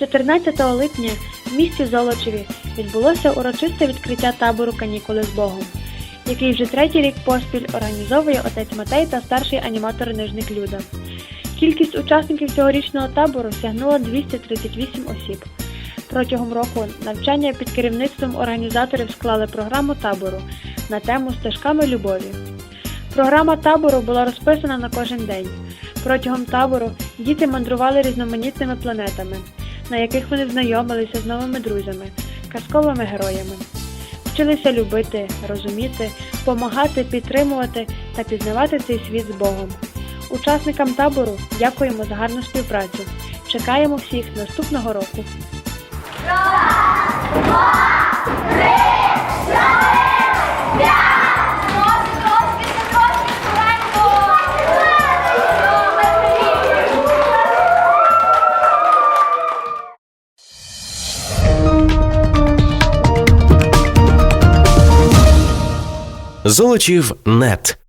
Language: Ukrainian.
14 липня в місті Золочеві відбулося урочисте відкриття табору Канікули з Богом, який вже третій рік поспіль організовує отець Матей та старший аніматор Нижник Люда. Кількість учасників цьогорічного табору сягнула 238 осіб. Протягом року навчання під керівництвом організаторів склали програму табору на тему стежками любові. Програма табору була розписана на кожен день. Протягом табору діти мандрували різноманітними планетами, на яких вони знайомилися з новими друзями, казковими героями. Вчилися любити, розуміти, допомагати, підтримувати та пізнавати цей світ з Богом. Учасникам табору дякуємо за гарну співпрацю. Чекаємо всіх наступного року. Золочів нет.